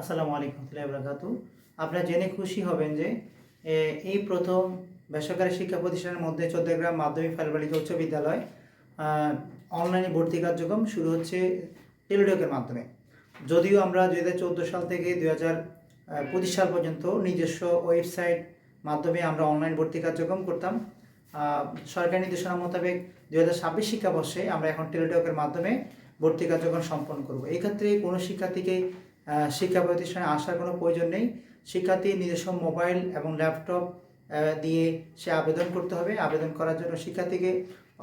আসসালামু আলাইকুম বরকাতু আপনারা জেনে খুশি হবেন যে এই প্রথম বেসরকারি শিক্ষা প্রতিষ্ঠানের মধ্যে চৌদ্দগ্রাম মাধ্যমিক ফাইলবালিকা উচ্চ বিদ্যালয় অনলাইনে ভর্তি কার্যক্রম শুরু হচ্ছে টেলিডকের মাধ্যমে। যদিও আমরা দুই হাজার চোদ্দ সাল থেকে দুই হাজার পঁচিশ সাল পর্যন্ত নিজস্ব ওয়েবসাইট মাধ্যমে আমরা অনলাইন ভর্তি কার্যক্রম করতাম। সরকারি নির্দেশনা মোতাবেক দুই হাজার ছাব্বিশ শিক্ষাবর্ষে আমরা এখন টেলিডকের মাধ্যমে ভর্তি কার্যক্রম সম্পন্ন করব। এই ক্ষেত্রে কোনো শিক্ষার্থীকে শিক্ষা প্রতিষ্ঠানে আসার কোনো প্রয়োজন নেই। শিক্ষার্থী নিজস্ব মোবাইল এবং ল্যাপটপ দিয়ে সে আবেদন করতে হবে। আবেদন করার জন্য শিক্ষার্থীকে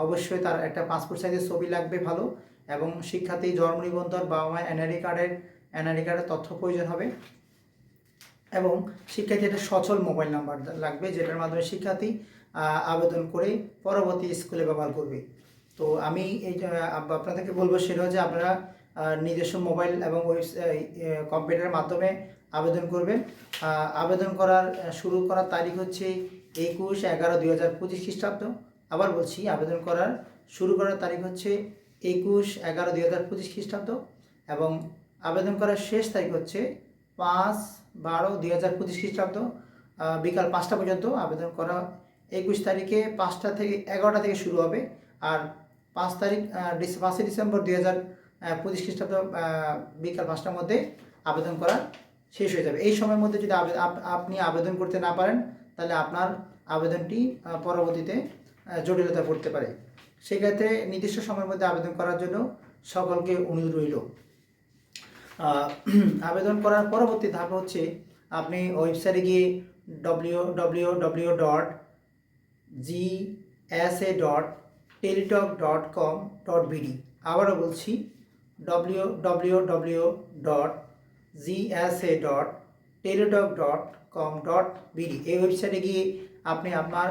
অবশ্যই তার একটা পাসপোর্ট সাইজের ছবি লাগবে ভালো এবং শিক্ষার্থী জন্ম নিবন্ধন বাবা আমার এনআরই কার্ডের এনআরই কার্ডের তথ্য প্রয়োজন হবে এবং শিক্ষার্থী একটা সচল মোবাইল নাম্বার লাগবে যেটার মাধ্যমে শিক্ষার্থী আবেদন করে পরবর্তী স্কুলে ব্যবহার করবে। তো আমি এই আপনাদেরকে বলব সেটা হচ্ছে আপনারা নিজস্ব মোবাইল এবং কম্পিউটারের মাধ্যমে আবেদন করবেন। আবেদন করার শুরু করার তারিখ হচ্ছে একুশ এগারো দুই হাজার পঁচিশ খ্রিস্টাব্দ। আবার বলছি, আবেদন করার শুরু করার তারিখ হচ্ছে একুশ এগারো দুই হাজার পঁচিশ খ্রিস্টাব্দ এবং আবেদন করার শেষ তারিখ হচ্ছে পাঁচ বারো দুই হাজার পঁচিশ খ্রিস্টাব্দ। বিকাল পাঁচটা পর্যন্ত আবেদন করা একুশ তারিখে পাঁচটা থেকে এগারোটা থেকে শুরু হবে। আর পাঁচ তারিখ পাঁচই ডিসেম্বর দুই হাজার পঁচিশ খ্রিস্টাব্দ বিকাল পাঁচটার মধ্যে আবেদন করা শেষ হয়ে যাবে। এই সময়ের মধ্যে যদি আপনি আবেদন করতে না পারেন, তাহলে আপনার আবেদনটি পরবর্তীতে জটিলতা পড়তে পারে। সেক্ষেত্রে নির্দিষ্ট সময়ের মধ্যে আবেদন করার জন্য সকলকে অনুরোধ রইল। আবেদন করার পরবর্তী ধাপ হচ্ছে আপনি ওয়েবসাইটে গিয়ে W W W dot G S A dot Teletalk dot com dot BD আবারও বলছি W W W dot dot dot com dot BD এই ওয়েবসাইটে গিয়ে আপনি আপনার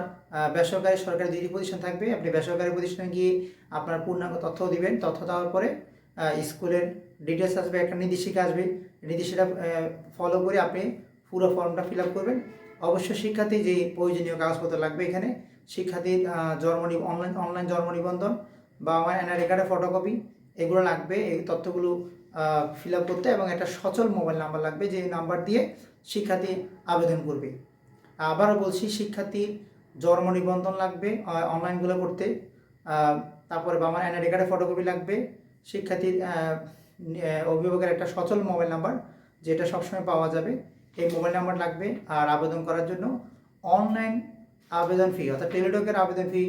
বেসরকারি সরকারি দুটি প্রতিষ্ঠান থাকবে, আপনি বেসরকারি প্রতিষ্ঠানে গিয়ে আপনার পূর্ণাঙ্গ তথ্য দিবেন। তথ্য দেওয়ার পরে স্কুলের ডিটেলস আসবে, একটা নির্দেশিকা আসবে। নির্দেশিকা ফলো করে আপনি পুরো ফর্মটা ফিল আপ করবেন। অবশ্য শিক্ষার্থী যে প্রয়োজনীয় কাগজপত্র লাগবে এখানে, শিক্ষার্থীর জন্ম অনলাইন অনলাইন জন্ম নিবন্ধন বা আমার এনআরই কার্ডের ফটোকপি এগুলো লাগবে, এই তথ্যগুলো ফিল আপ করতে এবং একটা সচল মোবাইল নাম্বার লাগবে যে নাম্বার দিয়ে শিক্ষার্থী আবেদন করবে। আবারও বলছি, শিক্ষার্থীর জন্ম নিবন্ধন লাগবে অনলাইনগুলো করতে তারপরে বা আমার এনআরই কার্ডের ফটোকপি লাগবে, শিক্ষার্থীর অভিভাবকের একটা সচল মোবাইল নাম্বার যেটা সবসময় পাওয়া যাবে, এই মোবাইল নাম্বার লাগবে আর আবেদন করার জন্য অনলাইন আবেদন ফি অর্থাৎ টেলিটকের আবেদন ফি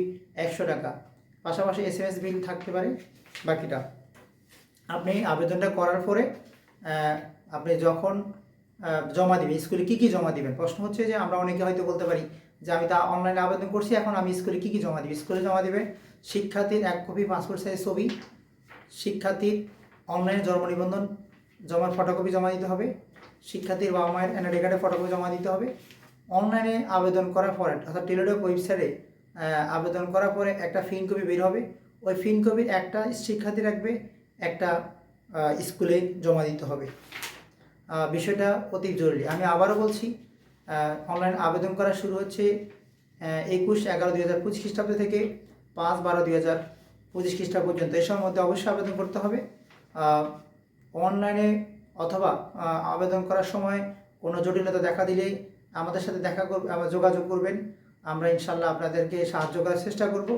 একশো টাকা। পাশাপাশি এস এম এস বিল থাকতে পারে, বাকিটা। আপনি আবেদনটা করার পরে আপনি যখন জমা দিবেন, স্কুলে কী কী জমা দিবেন? প্রশ্ন হচ্ছে যে আমরা অনেকে হয়তো বলতে পারি যে আমি তা অনলাইনে আবেদন করছি, এখন আমি স্কুলে কী কী জমা দিই স্কুলে জমা দিবে শিক্ষার্থীর এক কপি পাসপোর্ট সাইজ ছবি, শিক্ষার্থীর অনলাইনে জন্ম নিবন্ধন জমার ফটোকপি জমা দিতে হবে, শিক্ষার্থীর বাবা মায়ের এনআরডি কার্ডের ফটোকপি জমা দিতে হবে। অনলাইনে আবেদন করার পরে, অর্থাৎ টেলিডক ওয়েবসাইটে আবেদন করার পরে একটা ফিন কপি বের হবে। ওই ফিন কপির একটা শিক্ষার্থী রাখবে একটা স্কুলে জমা দিতে হবে। বিষয়টা অতি জরুরি। আমি আবারও বলছি অনলাইন আবেদন করা শুরু হচ্ছে একুশ এগারো দুই হাজার পঁচিশ খ্রিস্টাব্দ থেকে পাঁচ বারো দুই হাজার পঁচিশ খ্রিস্টাব্দ পর্যন্ত। এসবের মধ্যে অবশ্যই আবেদন করতে হবে। অনলাইনে অথবা আবেদন করার সময় কোনো জটিলতা দেখা দিলে আমাদের সাথে দেখা করবে যোগাযোগ করবেন। আমরা ইনশাল্লাহ আপনাদেরকে সাহায্য করার চেষ্টা করব।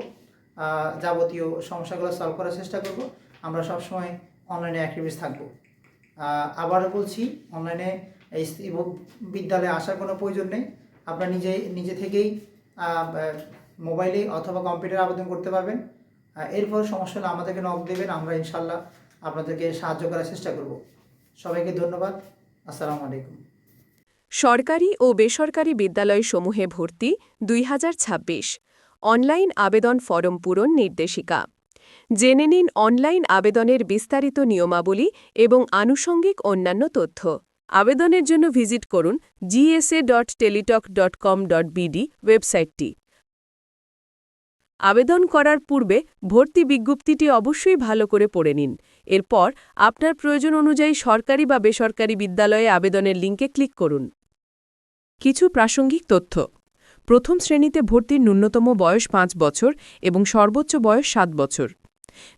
যাবতীয় সমস্যাগুলো সলভ করার চেষ্টা করব। আমরা সবসময় অনলাইনে অ্যাক্টিভিস থাকব। আবারও বলছি অনলাইনে এই বিদ্যালয়ে আসার কোনো প্রয়োজন নেই। আপনার নিজে নিজে থেকেই মোবাইলে অথবা কম্পিউটারে আবেদন করতে পারবেন। এরপর সমস্যা হলে আমাদেরকে নক দেবেন, আমরা ইনশাল্লাহ আপনাদেরকে সাহায্য করার চেষ্টা করব। সবাইকে ধন্যবাদ। আসসালামু আলাইকুম। সরকারি ও বেসরকারি বিদ্যালয়সমূহে ভর্তি দুই হাজার ছাব্বিশ। অনলাইন আবেদন ফরম পূরণ নির্দেশিকা। জেনে নিন অনলাইন আবেদনের বিস্তারিত নিয়মাবলী এবং আনুষঙ্গিক অন্যান্য তথ্য। আবেদনের জন্য ভিজিট করুন GSA dot Teletalk dot com dot BD ওয়েবসাইটটি। আবেদন করার পূর্বে ভর্তি বিজ্ঞপ্তিটি অবশ্যই ভালো করে পড়ে নিন। এরপর আপনার প্রয়োজন অনুযায়ী সরকারি বা বেসরকারি বিদ্যালয়ে আবেদনের লিঙ্কে ক্লিক করুন। কিছু প্রাসঙ্গিক তথ্য। প্রথম শ্রেণীতে ভর্তির ন্যূনতম বয়স পাঁচ বছর এবং সর্বোচ্চ বয়স সাত বছর।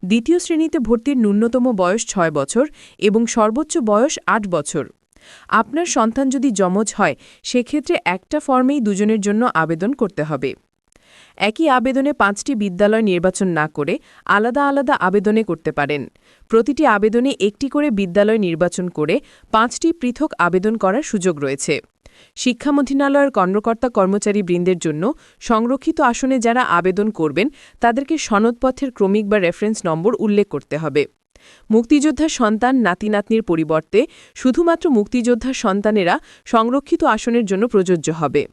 দ্বিতীয় শ্রেণীতে ভর্তির ন্যূনতম বয়স ছয় বছর এবং সর্বোচ্চ বয়স আট বছর। আপনার সন্তান যদি জমজ হয়, সেক্ষেত্রে একটা ফর্মেই দুজনের জন্য আবেদন করতে হবে। একই আবেদনে পাঁচটি বিদ্যালয় নির্বাচন না করে আলাদা আলাদা আবেদনে করতে পারেন। প্রতিটি আবেদনে একটি করে বিদ্যালয় নির্বাচন করে পাঁচটি পৃথক আবেদন করার সুযোগ রয়েছে। শিক্ষা মন্ত্রণালয়ের কর্মকর্তা কর্মচারী বৃন্দের জন্য সংরক্ষিত আসনে যারা আবেদন করবেন, তাদেরকে সনদপথের ক্রমিক বা রেফারেন্স নম্বর উল্লেখ করতে হবে। মুক্তিযোদ্ধার সন্তান, নাতিনাতনির পরিবর্তে শুধুমাত্র মুক্তিযোদ্ধার সন্তানেরা সংরক্ষিত আসনের জন্য প্রযোজ্য হবে।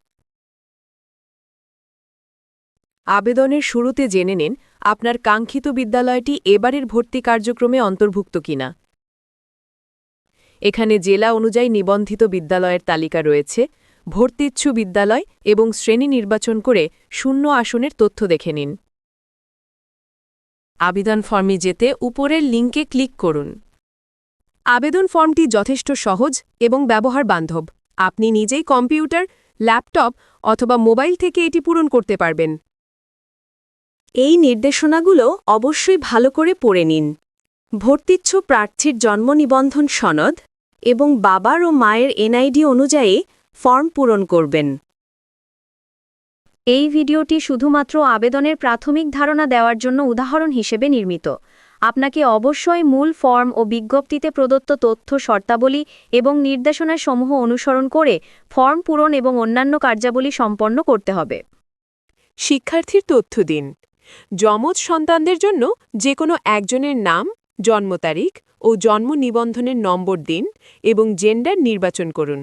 আবেদনের শুরুতে জেনে নিন, আপনার কাঙ্ক্ষিত বিদ্যালয়টি এবারের ভর্তি কার্যক্রমে অন্তর্ভুক্ত কিনা। এখানে জেলা অনুযায়ী নিবন্ধিত বিদ্যালয়ের তালিকা রয়েছে, ভর্তিচ্ছু বিদ্যালয় এবং শ্রেণি নির্বাচন করে শূন্য আসনের তথ্য দেখে নিন। আবেদন ফর্মে যেতে উপরের লিঙ্কে ক্লিক করুন। আবেদন ফর্মটি যথেষ্ট সহজ এবং ব্যবহার বান্ধব। আপনি নিজেই কম্পিউটার, ল্যাপটপ অথবা মোবাইল থেকে এটি পূরণ করতে পারবেন। এই নির্দেশনাগুলো অবশ্যই ভালো করে পড়ে নিন। ভর্তিচ্ছু প্রার্থীর জন্ম নিবন্ধন সনদ এবং বাবার ও মায়ের এনআইডি অনুযায়ী ফর্ম পূরণ করবেন। এই ভিডিওটি শুধুমাত্র আবেদনের প্রাথমিক ধারণা দেওয়ার জন্য উদাহরণ হিসেবে নির্মিত। আপনাকে অবশ্যই মূল ফর্ম ও বিজ্ঞপ্তিতে প্রদত্ত তথ্য, শর্তাবলী এবং নির্দেশনাসমূহ অনুসরণ করে ফর্ম পূরণ এবং অন্যান্য কার্যাবলী সম্পন্ন করতে হবে। শিক্ষার্থীর তথ্য দিন। যমজ সন্তানদের জন্য যে কোনো একজনের নাম, জন্ম তারিখ ও জন্ম নিবন্ধনের নম্বর দিন এবং জেন্ডার নির্বাচন করুন।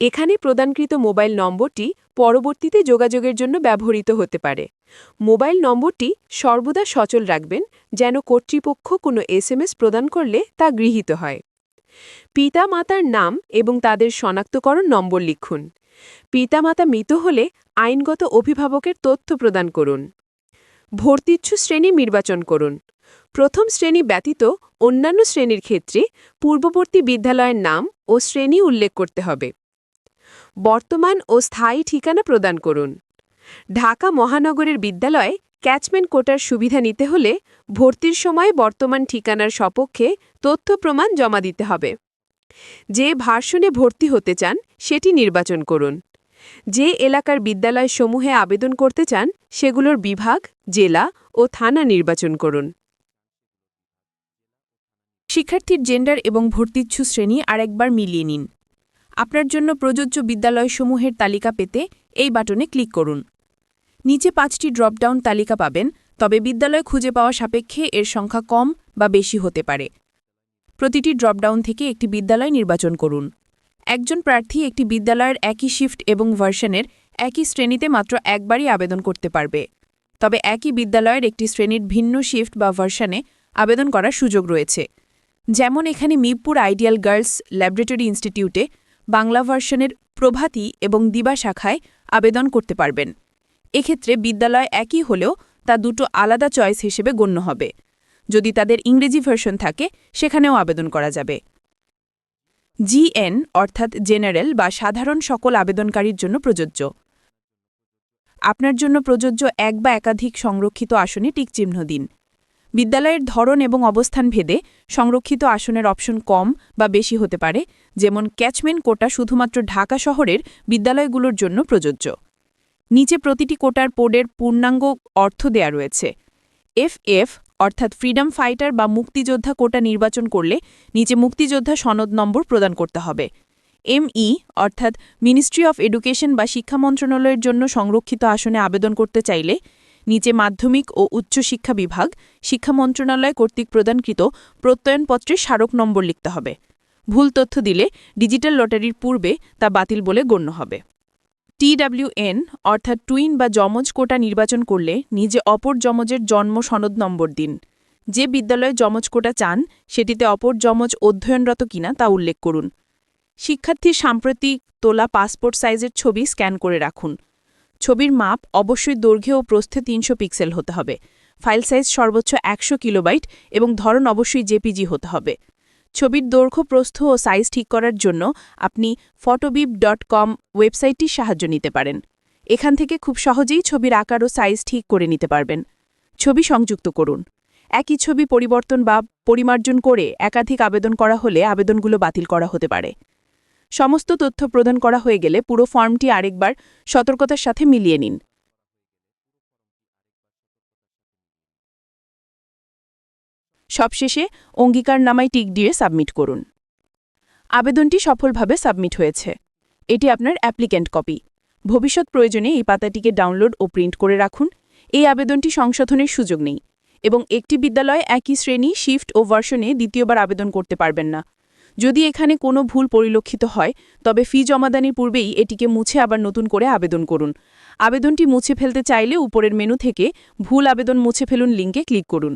এখানে প্রদানকৃত মোবাইল নম্বরটি পরবর্তীতে যোগাযোগের জন্য ব্যবহৃত হতে পারে। মোবাইল নম্বরটি সর্বদা সচল রাখবেন যেন কর্তৃপক্ষ কোনো এসএমএস প্রদান করলে তা গৃহীত হয়। পিতা মাতার নাম এবং তাদের শনাক্তকরণ নম্বর লিখুন। পিতামাতা মৃত হলে আইনগত অভিভাবকের তথ্য প্রদান করুন। ভর্তিচ্ছু শ্রেণি নির্বাচন করুন। প্রথম শ্রেণি ব্যতীত অন্যান্য শ্রেণির ক্ষেত্রে পূর্ববর্তী বিদ্যালয়ের নাম ও শ্রেণি উল্লেখ করতে হবে। বর্তমান ও স্থায়ী ঠিকানা প্রদান করুন। ঢাকা মহানগরের বিদ্যালয়ে ক্যাচমেন্ট কোটার সুবিধা নিতে হলে ভর্তির সময় বর্তমান ঠিকানার সপক্ষে তথ্য প্রমাণ জমা দিতে হবে। যে ভার্সনে ভর্তি হতে চান, সেটি নির্বাচন করুন। যে এলাকার বিদ্যালয়সমূহে আবেদন করতে চান, সেগুলোর বিভাগ, জেলা ও থানা নির্বাচন করুন। শিক্ষার্থীর জেন্ডার এবং ভর্তিচ্ছু শ্রেণি আরেকবার মিলিয়ে নিন। আপনার জন্য প্রযোজ্য বিদ্যালয়সমূহের তালিকা পেতে এই বাটনে ক্লিক করুন। নিচে পাঁচটি ড্রপডাউন তালিকা পাবেন, তবে বিদ্যালয় খুঁজে পাওয়া সাপেক্ষে এর সংখ্যা কম বা বেশি হতে পারে। প্রতিটি ড্রপডাউন থেকে একটি বিদ্যালয় নির্বাচন করুন। একজন প্রার্থী একটি বিদ্যালয়ের একই শিফট এবং ভার্সনের একই শ্রেণীতে মাত্র একবারই আবেদন করতে পারবে। তবে একই বিদ্যালয়ের একটি শ্রেণির ভিন্ন শিফট বা ভার্সনে আবেদন করার সুযোগ রয়েছে। যেমন এখানে মিরপুর আইডিয়াল গার্লস ল্যাবরেটরি ইনস্টিটিউটে বাংলা ভার্সনের প্রভাতী এবং দিবা শাখায় আবেদন করতে পারবেন। এক্ষেত্রে বিদ্যালয় একই হলেও তা দুটো আলাদা চয়েস হিসেবে গণ্য হবে। যদি তাদের ইংরেজি ভার্সন থাকে, সেখানেও আবেদন করা যাবে। জিএন অর্থাৎ জেনারেল বা সাধারণ সকল আবেদনকারীর জন্য প্রযোজ্য। আপনার জন্য প্রযোজ্য এক বা একাধিক সংরক্ষিত আসনে টিকচিহ্ন দিন। বিদ্যালয়ের ধরন এবং অবস্থান ভেদে সংরক্ষিত আসনের অপশন কম বা বেশি হতে পারে, যেমন ক্যাচমেন্ট কোটা শুধুমাত্র ঢাকা শহরের বিদ্যালয়গুলোর জন্য প্রযোজ্য। নিচে প্রতিটি কোটার পোডের পূর্ণাঙ্গ অর্থ দেয়া রয়েছে। এফ এফ অর্থাৎ ফ্রিডম ফাইটার বা মুক্তিযোদ্ধা কোটা নির্বাচন করলে নিচে মুক্তিযোদ্ধা সনদ নম্বর প্রদান করতে হবে। এমই, অর্থাৎ মিনিস্ট্রি অফ এডুকেশন বা শিক্ষা মন্ত্রণালয়ের জন্য সংরক্ষিত আসনে আবেদন করতে চাইলে নিচে মাধ্যমিক ও উচ্চশিক্ষা বিভাগ, শিক্ষা মন্ত্রণালয় কর্তৃক প্রদানকৃত প্রত্যয়নপত্রের স্মারক নম্বর লিখতে হবে। ভুল তথ্য দিলে ডিজিটাল লটারির পূর্বে তা বাতিল বলে গণ্য হবে। টিডাব্লিউএন, অর্থাৎ টুইন বা যমজ কোটা নির্বাচন করলে নিজে অপর যমজের জন্ম সনদ নম্বর দিন। যে বিদ্যালয়ে যমজ কোটা চান, সেটিতে অপর যমজ অধ্যয়নরত কিনা তা উল্লেখ করুন। শিক্ষার্থীর সাম্প্রতিক তোলা পাসপোর্ট সাইজের ছবি স্ক্যান করে রাখুন। ছবির মাপ অবশ্যই দৈর্ঘ্য ও প্রস্থে তিনশো পিক্সেল হতে হবে। ফাইল সাইজ সর্বোচ্চ একশো কিলোবাইট এবং ধরন অবশ্যই জেপিজি হতে হবে। ছবির দৈর্ঘ্য, প্রস্থ ও সাইজ ঠিক করার জন্য আপনি ফটোবিব ডট কম ওয়েবসাইটটির সাহায্য নিতে পারেন। এখান থেকে খুব সহজেই ছবির আকার ও সাইজ ঠিক করে নিতে পারবেন। ছবি সংযুক্ত করুন। একই ছবি পরিবর্তন বা পরিমার্জন করে একাধিক আবেদন করা হলে আবেদনগুলো বাতিল করা হতে পারে। সমস্ত তথ্য প্রদান করা হয়ে গেলে পুরো ফর্মটি আরেকবার সতর্কতার সাথে মিলিয়ে নিন। সবশেষে অঙ্গীকারনামায় টিক দিয়ে সাবমিট করুন। আবেদনটি সফলভাবে সাবমিট হয়েছে। এটি আপনার অ্যাপ্লিক্যান্ট কপি। ভবিষ্যৎ প্রয়োজনে এই পাতাটিকে ডাউনলোড ও প্রিন্ট করে রাখুন। এই আবেদনটি সংশোধনের সুযোগ নেই এবং একটি বিদ্যালয় একই শ্রেণি শিফট ও ভার্সনে দ্বিতীয়বার আবেদন করতে পারবেন না। যদি এখানে কোনো ভুল পরিলক্ষিত হয়, তবে ফি জমাদানির পূর্বেই এটিকে মুছে আবার নতুন করে আবেদন করুন। আবেদনটি মুছে ফেলতে চাইলে উপরের মেনু থেকে ভুল আবেদন মুছে ফেলুন লিঙ্কে ক্লিক করুন।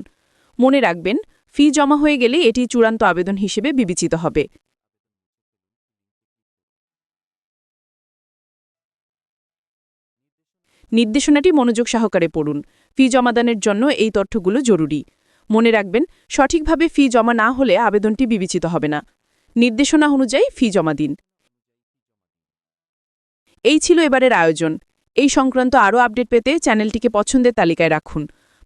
মনে রাখবেন, ফি জমা হয়ে গেলে এটি চূড়ান্ত আবেদন হিসেবে বিবেচিত হবে। নির্দেশনাটি মনোযোগ সহকারে পড়ুন। ফি জমাদানের জন্য এই তথ্যগুলো জরুরি। মনে রাখবেন, সঠিকভাবে ফি জমা না হলে আবেদনটি বিবেচিত হবে না। নির্দেশনা অনুযায়ী ফি জমা দিন। এই ছিল এবারের আয়োজন। এই সংক্রান্ত আরও আপডেট পেতে চ্যানেলটিকে পছন্দের তালিকায় রাখুন।